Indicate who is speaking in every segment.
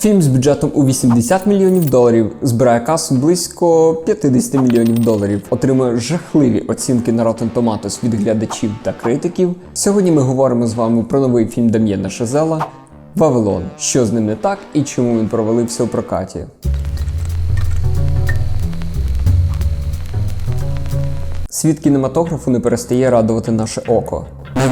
Speaker 1: Фільм з бюджетом у 80 мільйонів доларів збирає касу близько 50 мільйонів доларів, отримує жахливі оцінки на Rotten Tomatoes від глядачів та критиків. Сьогодні ми говоримо з вами про новий фільм Дам'єна Шазела Вавилон. Що з ним не так і чому він провалився у прокаті. Світ кінематографу не перестає радувати наше око. На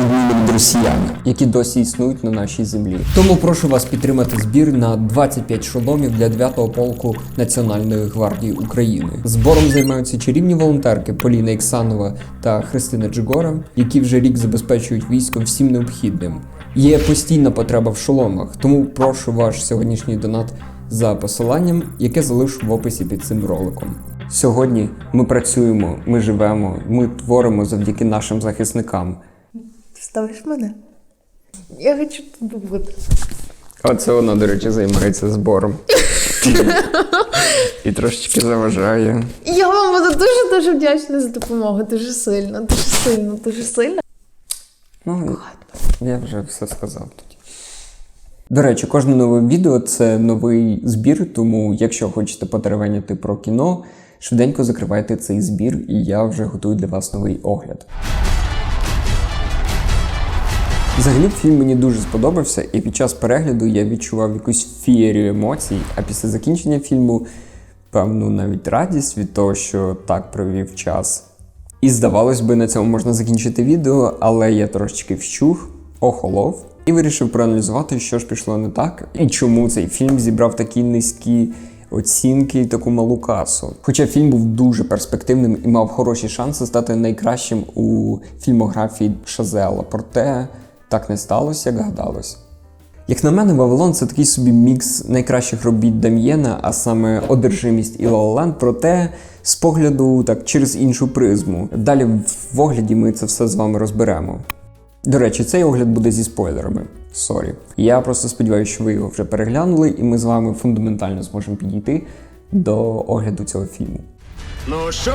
Speaker 1: від росіян, які досі існують на нашій землі. Тому прошу вас підтримати збір на 25 шоломів для 9-го полку Національної гвардії України. Збором займаються чарівні волонтерки Поліна Іксанова та Христина Джигора, які вже рік забезпечують військом всім необхідним. Є постійна потреба в шоломах, тому прошу ваш сьогоднішній донат за посиланням, яке залишу в описі під цим роликом. Сьогодні ми працюємо, ми живемо, ми творимо завдяки нашим захисникам.
Speaker 2: Ставиш мене? Я хочу тут бути.
Speaker 1: Оце вона, до речі, займається збором. І трошечки заважає.
Speaker 2: Я вам буду дуже дуже вдячна за допомогу. Дуже сильно, дуже сильно, дуже сильно.
Speaker 1: Ну, я вже все сказав тоді. До речі, кожне нове відео це новий збір, тому якщо хочете потеревеняти про кіно, швиденько закривайте цей збір, і я вже готую для вас новий огляд. Взагалі фільм мені дуже сподобався, і під час перегляду я відчував якусь фієрію емоцій, а після закінчення фільму, певну навіть радість від того, що так провів час. І здавалось би, на цьому можна закінчити відео, але я трошечки вщух, охолов і вирішив проаналізувати, що ж пішло не так, і чому цей фільм зібрав такі низькі оцінки і таку малу касу. Хоча фільм був дуже перспективним і мав хороші шанси стати найкращим у фільмографії Шазела. Проте так не сталося, як гадалось. Як на мене, Вавилон це такий собі мікс найкращих робіт Дам'єна, а саме одержимість і Лоланд, проте з погляду так через іншу призму. Далі в огляді ми це все з вами розберемо. До речі, цей огляд буде зі спойлерами. Сорі. Я просто сподіваюся, що ви його вже переглянули, і ми з вами фундаментально зможемо підійти до огляду цього фільму.
Speaker 3: Ну що,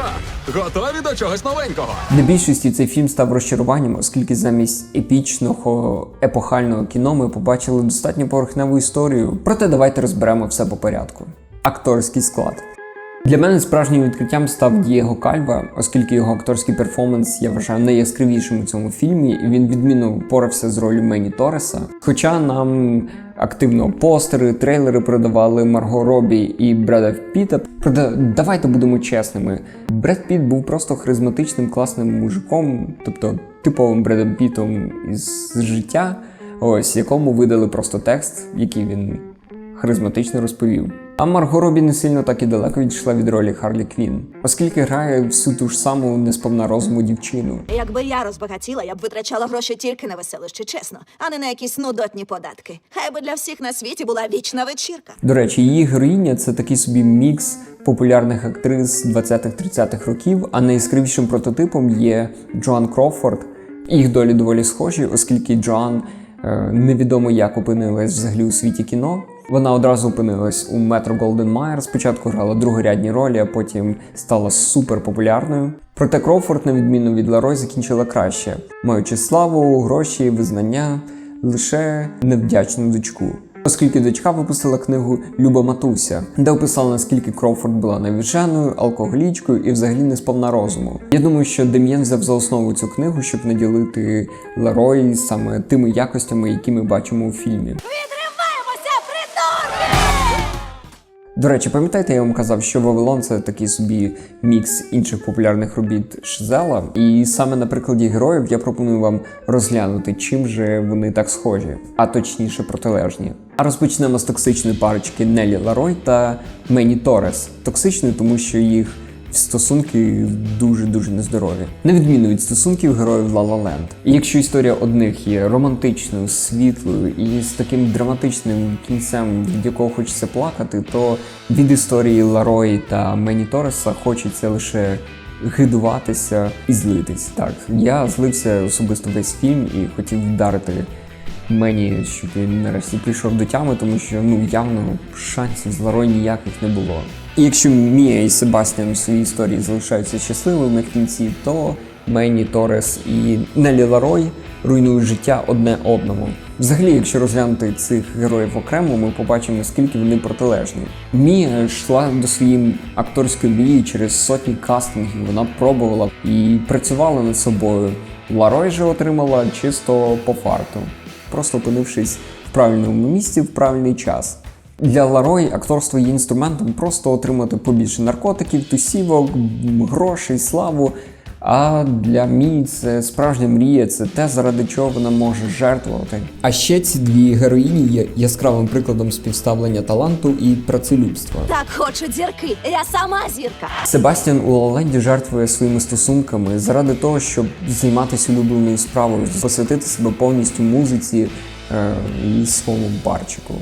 Speaker 3: готові до чогось новенького?
Speaker 1: Для більшості цей фільм став розчаруванням, оскільки замість епічного епохального кіно ми побачили достатньо поверхневу історію. Проте давайте розберемо все по порядку. Акторський склад. Для мене справжнім відкриттям став Дієго Кальва, оскільки його акторський перформанс я вважаю найяскравішим у цьому фільмі, і він відмінно впорався з ролью Мені Тореса. Хоча нам активно постери, трейлери продавали Марго Робі і Бреда Піта. Проте давайте будемо чесними. Бред Піт був просто харизматичним, класним мужиком, тобто типовим Бредом Пітом із життя, ось якому видали просто текст, який він харизматично розповів. А Марго Робі не сильно так і далеко відійшла від ролі Харлі Квін, оскільки грає всю ту ж саму несповна розуму дівчину.
Speaker 4: Якби я розбагатіла, я б витрачала гроші тільки на веселище, чесно, а не на якісь нудотні податки. Хай би для всіх на світі була вічна вечірка.
Speaker 1: До речі, її героїня це такий собі мікс популярних актрис 20-30-х років, а найяскравішим прототипом є Джоан Крофорд. Їх долі доволі схожі, оскільки Джоан е, невідомо як опинилась взагалі у світі кіно. Вона одразу опинилась у Метро Голден Майер. Спочатку грала другорядні ролі, а потім стала суперпопулярною. Проте Кроуфорд, на відміну від Ларой, закінчила краще, маючи славу, гроші, визнання, лише невдячну дочку. Оскільки дочка випустила книгу Люба Матуся, де описала наскільки Кроуфорд була навіженою, алкоголічкою і взагалі не сповна розуму. Я думаю, що Дем'єн взяв за основу цю книгу, щоб наділити Ларой саме тими якостями, які ми бачимо у фільмі. До речі, пам'ятаєте, я вам казав, що Вавилон це такий собі мікс інших популярних робіт Шизела. І саме на прикладі героїв я пропоную вам розглянути, чим же вони так схожі, а точніше протилежні. А розпочнемо з токсичної парочки Нелі Ларой та Мені Торес. Токсичної, тому що їх стосунки дуже дуже нездорові, на відміну від стосунків героїв La Land. І якщо історія одних є романтичною, світлою і з таким драматичним кінцем, від якого хочеться плакати, то від історії Ларої та Мені Тореса хочеться лише гидуватися і злитись. Так, я злився особисто весь фільм і хотів вдарити мені, щоб він нарешті прийшов до тями, тому що ну явно шансів з Ларой ніяких не було. І якщо Мія і Себастьян у своїй історії залишаються щасливими в кінці, то Мені Торес і Нелі Ларой руйнують життя одне одному. Взагалі, якщо розглянути цих героїв окремо, ми побачимо, наскільки вони протилежні. Мія йшла до своєї акторської мрії через сотні кастингів. Вона пробувала і працювала над собою. Ларой же отримала чисто по фарту, просто опинившись в правильному місці в правильний час. Для Ларой акторство є інструментом просто отримати побільше наркотиків, тусівок, грошей, славу. А для Мії це справжня мрія, це те, заради чого вона може жертвувати. А ще ці дві героїні є яскравим прикладом співставлення таланту і працелюбства.
Speaker 4: Так хочуть зірки. Я сама зірка.
Speaker 1: Себастьян у Лаленді жертвує своїми стосунками заради того, щоб займатися улюбленою справою, посвятити себе повністю музиці е, і своєму барчику.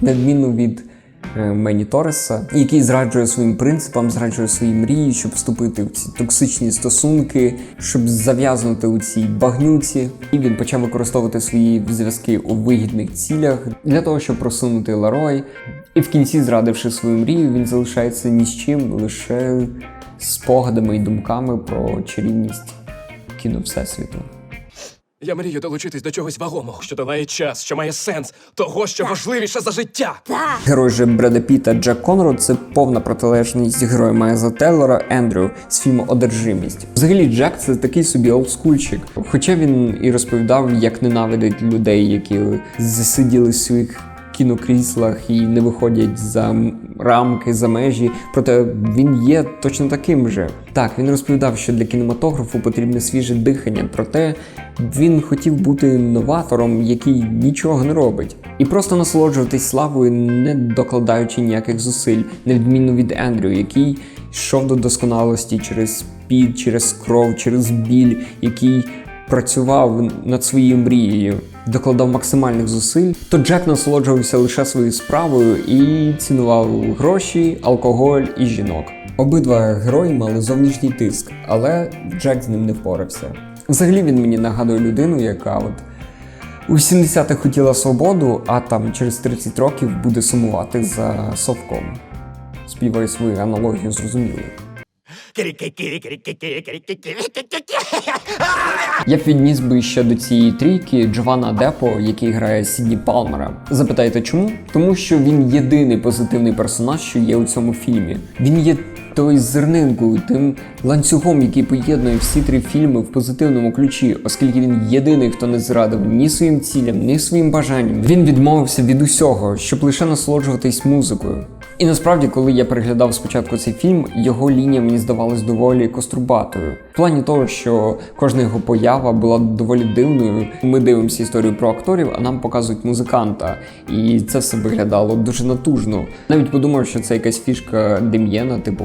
Speaker 1: На відміну від Мені Тореса, який зраджує своїм принципам, зраджує свої мрії, щоб вступити в ці токсичні стосунки, щоб зав'язнути у цій багнюці. І він почав використовувати свої зв'язки у вигідних цілях для того, щоб просунути Ларой. І в кінці, зрадивши свою мрію, він залишається ні з чим, лише спогадами і думками про чарівність кіно Всесвіту.
Speaker 5: Я мрію долучитись до чогось вагомого, що долає час, що має сенс, того, що важливіше за життя.
Speaker 1: Герой же Бреда Піта Джек Конрод це повна протилежність героя Майза Теллера Ендрю з фільму Одержимість. Взагалі, Джек це такий собі олдскульчик. Хоча він і розповідав, як ненавидить людей, які засиділи в своїх кінокріслах і не виходять за рамки, за межі. Проте він є точно таким же. Так, він розповідав, що для кінематографу потрібне свіже дихання, проте він хотів бути новатором, який нічого не робить, і просто насолоджуватись славою, не докладаючи ніяких зусиль, на відміну від Ендрю, який йшов до досконалості через під, через кров, через біль, який працював над своєю мрією, докладав максимальних зусиль, то Джек насолоджувався лише своєю справою і цінував гроші, алкоголь і жінок. Обидва герої мали зовнішній тиск, але Джек з ним не впорався. Взагалі він мені нагадує людину, яка от у 70-х хотіла свободу, а там через 30 років буде сумувати за совком. Співаю свою аналогію зрозуміло. Я б відніс би ще до цієї трійки Джованна Депо, який грає Сідні Палмера. Запитаєте чому? Тому що він єдиний позитивний персонаж, що є у цьому фільмі. Він є тою зернинкою, тим ланцюгом, який поєднує всі три фільми в позитивному ключі, оскільки він єдиний, хто не зрадив ні своїм цілям, ні своїм бажанням. Він відмовився від усього, щоб лише насолоджуватись музикою. І насправді, коли я переглядав спочатку цей фільм, його лінія мені здавалась доволі кострубатою. В плані того, що кожна його поява була доволі дивною. Ми дивимося історію про акторів, а нам показують музиканта. І це все виглядало дуже натужно. Навіть подумав, що це якась фішка Дем'єна, типу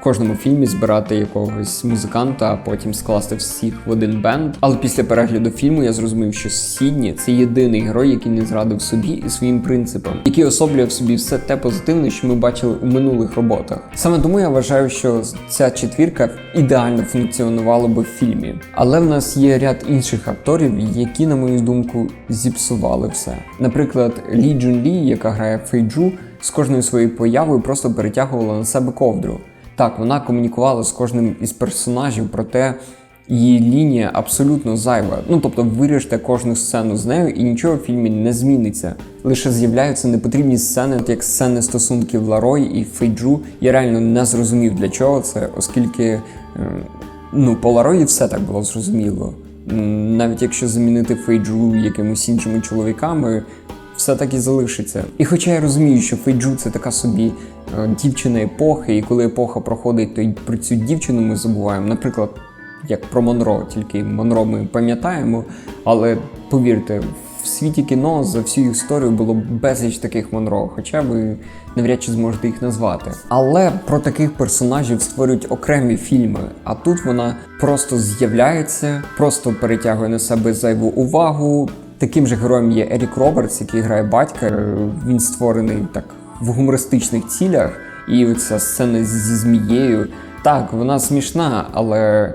Speaker 1: в кожному фільмі збирати якогось музиканта, а потім скласти всіх в один бенд. Але після перегляду фільму я зрозумів, що Сідні це єдиний герой, який не зрадив собі і своїм принципам, який особлює в собі все те позитивне, що ми бачили у минулих роботах. Саме тому я вважаю, що ця четвірка ідеально функціонувала би в фільмі. Але в нас є ряд інших акторів, які, на мою думку, зіпсували все. Наприклад, Лі Джун Лі, яка грає Фейджу, з кожною своєю появою просто перетягувала на себе ковдру. Так, вона комунікувала з кожним із персонажів, проте її лінія абсолютно зайва. Ну тобто виріжте кожну сцену з нею і нічого в фільмі не зміниться. Лише з'являються непотрібні сцени, от як сцени стосунків Ларой і Фейджу. Я реально не зрозумів для чого це, оскільки е, ну, по Ларої все так було зрозуміло. Навіть якщо замінити Фейджу якимось іншими чоловіками, все так і залишиться. І хоча я розумію, що Фейджу це така собі е, дівчина епохи, і коли епоха проходить, то й про цю дівчину ми забуваємо. Наприклад, як про Монро, тільки Монро ми пам'ятаємо, але повірте, в світі кіно за всю історію було безліч таких Монро, хоча ви навряд чи зможете їх назвати. Але про таких персонажів створюють окремі фільми, а тут вона просто з'являється, просто перетягує на себе зайву увагу. Таким же героєм є Ерік Робертс, який грає батька. Е, Він створений так в гумористичних цілях, і оця сцена зі змією. Так, вона смішна, але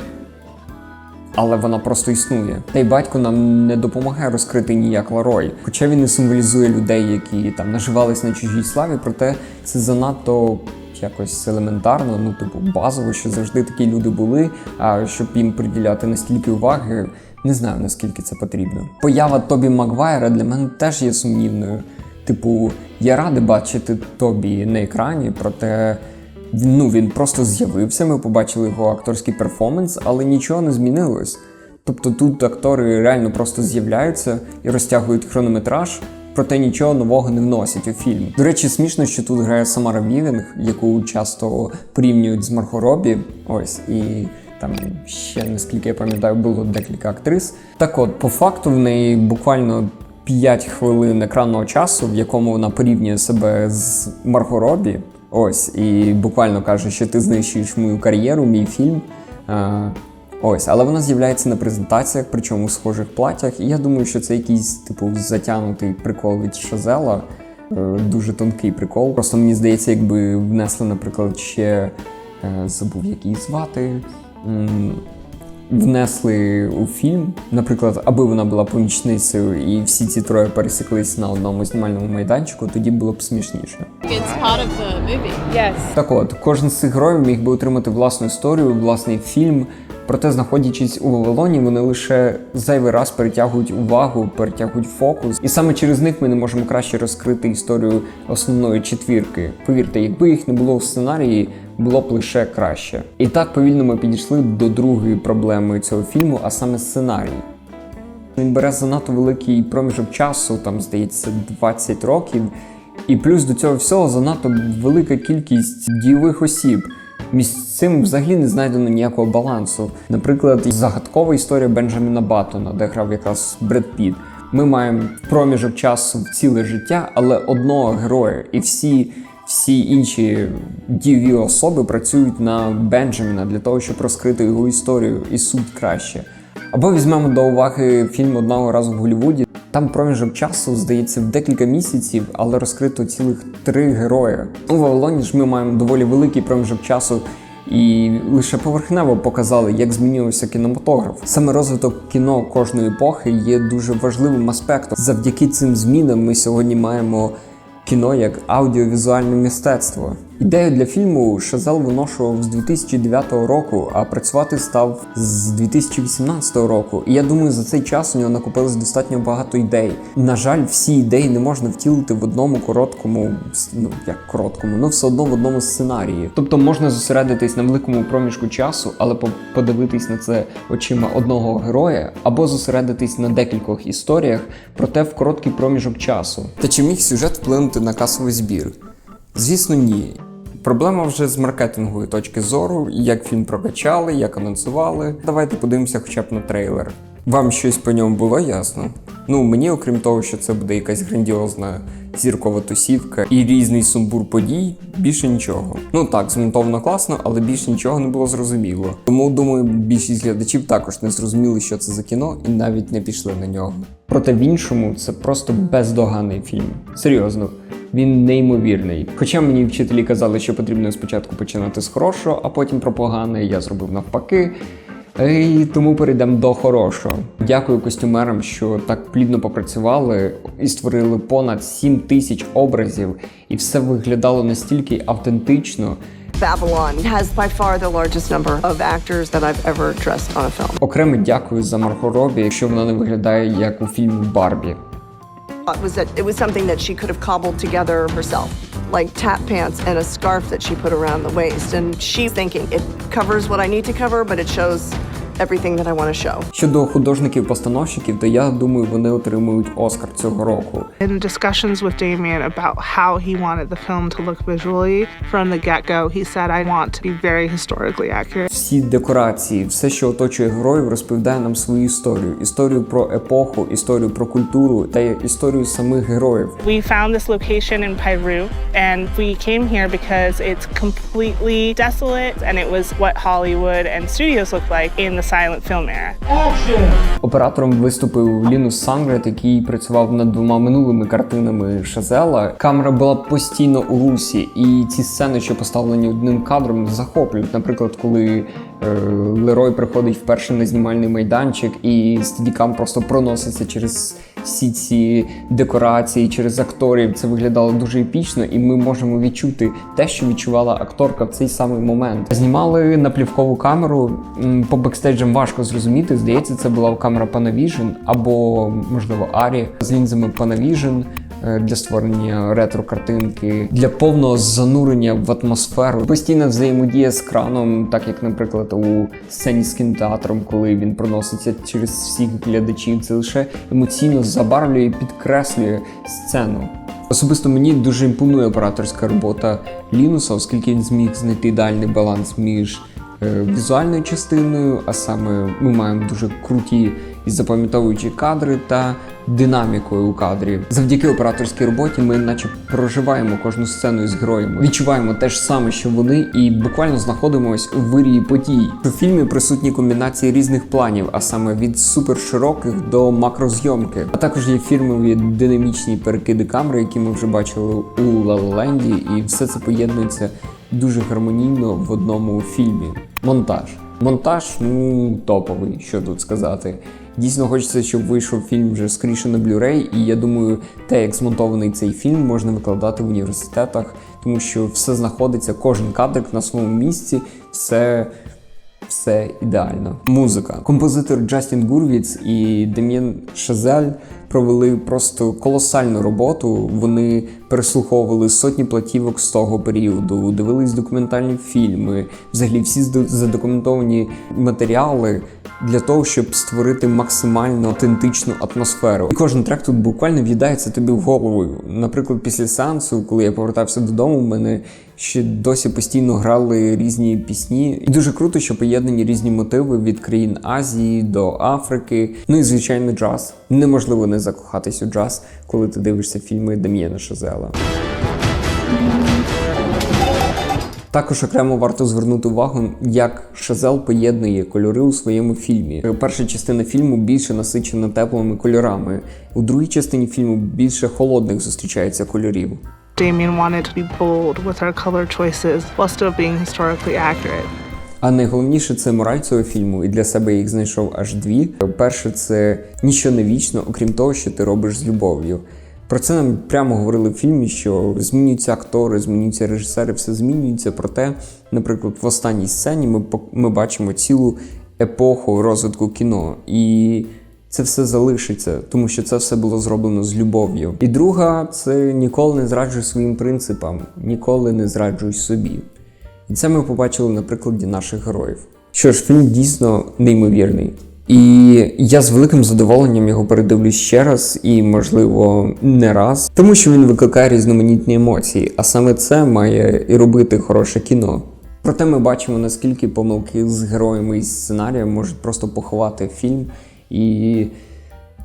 Speaker 1: але вона просто існує. Та й батько нам не допомагає розкрити ніяк Ларой. Хоча він не символізує людей, які там наживались на чужій славі, проте це занадто якось елементарно, ну, типу, базово, що завжди такі люди були, а щоб їм приділяти настільки уваги, не знаю наскільки це потрібно. Поява Тобі Магвайра для мене теж є сумнівною. Типу, я радий бачити Тобі на екрані, проте ну, він просто з'явився, ми побачили його акторський перформанс, але нічого не змінилось. Тобто тут актори реально просто з'являються і розтягують хронометраж, проте нічого нового не вносять у фільм. До речі, смішно, що тут грає Самара Вівінг, яку часто порівнюють з Марго Робі. Ось і там ще наскільки я пам'ятаю, було декілька актрис. Так от, по факту, в неї буквально 5 хвилин екранного часу, в якому вона порівнює себе з Марго Робі. Ось, і буквально каже, що ти знищуєш мою кар'єру, мій фільм. Е, Ось, але вона з'являється на презентаціях, причому в схожих платях. І я думаю, що це якийсь типу затягнутий прикол від Шазела. Е, Дуже тонкий прикол. Просто мені здається, якби внесли, наприклад, ще е, забув, як її звати. Внесли у фільм, наприклад, аби вона була помічницею, і всі ці троє пересіклись на одному знімальному майданчику, тоді було б смішніше.
Speaker 6: It's part of the movie. Yes.
Speaker 1: Так от, кожен з цих героїв міг би отримати власну історію, власний фільм. Проте, знаходячись у Вавилоні, вони лише зайвий раз перетягують увагу, перетягують фокус. І саме через них ми не можемо краще розкрити історію основної четвірки. Повірте, якби їх не було в сценарії, було б лише краще. І так повільно ми підійшли до другої проблеми цього фільму, а саме сценарій. Він бере занадто великий проміжок часу, там здається 20 років. І плюс до цього всього занадто велика кількість дійових осіб. Між цим взагалі не знайдено ніякого балансу. Наприклад, загадкова історія Бенджаміна Баттона, де грав якраз Бред Піт. Ми маємо проміжок часу в ціле життя, але одного героя, і всі, всі інші дієві особи працюють на Бенджаміна для того, щоб розкрити його історію і суть краще. Або візьмемо до уваги фільм одного разу в Голлівуді. Там проміжок часу, здається, в декілька місяців, але розкрито цілих три герої. У Вавилоні ж ми маємо доволі великий проміжок часу. І лише поверхнево показали, як змінювався кінематограф. Саме розвиток кіно кожної епохи є дуже важливим аспектом. Завдяки цим змінам ми сьогодні маємо кіно як аудіовізуальне мистецтво. Ідею для фільму Шазел виношував з 2009 року, а працювати став з 2018 року. І я думаю, за цей час у нього накопилось достатньо багато ідей. На жаль, всі ідеї не можна втілити в одному короткому, ну як короткому, ну все одно в одному сценарії. Тобто можна зосередитись на великому проміжку часу, але по- подивитись на це очима одного героя, або зосередитись на декількох історіях, проте в короткий проміжок часу. Та чи міг сюжет вплинути на касовий збір? Звісно, ні. Проблема вже з маркетингової точки зору, як фільм прокачали, як анонсували. Давайте подивимося хоча б на трейлер. Вам щось по ньому було ясно? Ну, мені, окрім того, що це буде якась грандіозна зіркова тусівка і різний сумбур подій, більше нічого. Ну так, змонтовано класно, але більше нічого не було зрозуміло. Тому думаю, більшість глядачів також не зрозуміли, що це за кіно, і навіть не пішли на нього. Проте в іншому це просто бездоганний фільм. Серйозно. Він неймовірний. Хоча мені вчителі казали, що потрібно спочатку починати з хорошого, а потім про погане, я зробив навпаки. І тому перейдемо до хорошого. Дякую костюмерам, що так плідно попрацювали і створили понад 7 тисяч образів, і все виглядало настільки автентично.
Speaker 7: Babylon has by far the largest number of actors that I've ever dressed on a film.
Speaker 1: Окремо дякую за Марго Робі, якщо вона не виглядає як у фільмі Барбі.
Speaker 7: It was that it was something that she could have cobbled together herself, like tap pants and a scarf that she put around the waist. And she's thinking it covers what I need to cover, but it shows everything that I want to show.
Speaker 1: Щодо художників-постановщиків, то я думаю, вони отримують Оскар цього року.
Speaker 8: In discussions with Damien about how he wanted the film to look visually, from the get go, he said, I want to be very historically accurate.
Speaker 1: Всі декорації, все, що оточує героїв, розповідає нам свою історію: історію про епоху, історію про культуру та історію самих героїв.
Speaker 8: We found this location in Peru, and we came here because it's completely desolate, and it was what Hollywood and studios looked like in the silent film era.
Speaker 1: Оператором виступив Лінус Сангрет, який працював над двома минулими картинами Шазела. Камера була постійно у русі, і ці сцени, що поставлені одним кадром, захоплюють. Наприклад, коли е, Лерой приходить вперше на знімальний майданчик, і стадікам просто проноситься через всі ці декорації через акторів це виглядало дуже епічно, і ми можемо відчути те, що відчувала акторка в цей самий момент. Знімали на плівкову камеру. По бекстейджам важко зрозуміти. Здається, це була камера Panavision або можливо Арі з лінзами Panavision для створення ретро-картинки, для повного занурення в атмосферу. Постійна взаємодія з краном, так як, наприклад, у сцені з кінотеатром, коли він проноситься через всіх глядачів, це лише емоційно забарвлює і підкреслює сцену. Особисто мені дуже імпонує операторська робота Лінуса, оскільки він зміг знайти ідеальний баланс між е, візуальною частиною, а саме ми маємо дуже круті і запам'ятовуючі кадри та динамікою у кадрі. Завдяки операторській роботі ми наче проживаємо кожну сцену із героями, відчуваємо те ж саме, що вони, і буквально знаходимося у вирії подій. У фільмі присутні комбінації різних планів, а саме від супершироких до макрозйомки. А також є фірмові динамічні перекиди камери, які ми вже бачили у Ла Ла і все це поєднується дуже гармонійно в одному фільмі. Монтаж. Монтаж, ну топовий, що тут сказати. Дійсно хочеться, щоб вийшов фільм вже скоріше на Blu-ray, і я думаю, те, як змонтований цей фільм, можна викладати в університетах, тому що все знаходиться, кожен кадрик на своєму місці, все. Все ідеально. Музика. Композитор Джастін Гурвіц і Дем'єн Шазель провели просто колосальну роботу. Вони переслуховували сотні платівок з того періоду, дивились документальні фільми, взагалі всі задокументовані матеріали для того, щоб створити максимально автентичну атмосферу. І кожен трек тут буквально в'їдається тобі в голову. Наприклад, після сеансу, коли я повертався додому, в мене ще досі постійно грали різні пісні. І дуже круто, що поєднані різні мотиви від країн Азії до Африки. Ну і звичайно, джаз. Неможливо не закохатись у джаз, коли ти дивишся фільми Дем'єна Шазела. Також окремо варто звернути увагу, як Шазел поєднує кольори у своєму фільмі. Перша частина фільму більше насичена теплими кольорами. У другій частині фільму більше холодних зустрічається кольорів.
Speaker 8: Damien wanted to be bold with our color choices while still being historically accurate.
Speaker 1: А найголовніше це мораль цього фільму, і для себе їх знайшов аж дві. Перше, це ніщо не вічно, окрім того, що ти робиш з любов'ю. Про це нам прямо говорили в фільмі, що змінюються актори, змінюються режисери, все змінюється. Проте, наприклад, в останній сцені ми, ми бачимо цілу епоху розвитку кіно. І це все залишиться, тому що це все було зроблено з любов'ю. І друга це ніколи не зраджуй своїм принципам, ніколи не зраджуй собі. І це ми побачили на прикладі наших героїв. Що ж, фільм дійсно неймовірний. І я з великим задоволенням його передивлюсь ще раз і, можливо, не раз, тому що він викликає різноманітні емоції, а саме це має і робити хороше кіно. Проте ми бачимо, наскільки помилки з героями і сценарієм можуть просто поховати фільм, і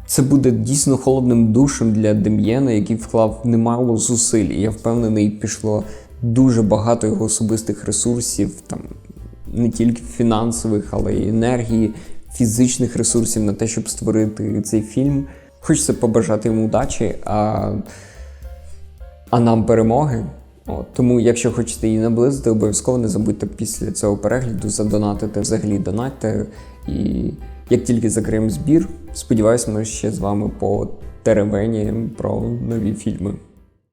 Speaker 1: це буде дійсно холодним душем для Дем'єна, який вклав немало зусиль. І я впевнений, пішло дуже багато його особистих ресурсів, там не тільки фінансових, але й енергії, фізичних ресурсів на те, щоб створити цей фільм. Хочеться побажати йому удачі, а, а нам перемоги. От, тому, якщо хочете її наблизити, обов'язково не забудьте після цього перегляду задонатити взагалі донатьте. І як тільки закриємо збір, сподіваюся, ми ще з вами по теревені про нові фільми.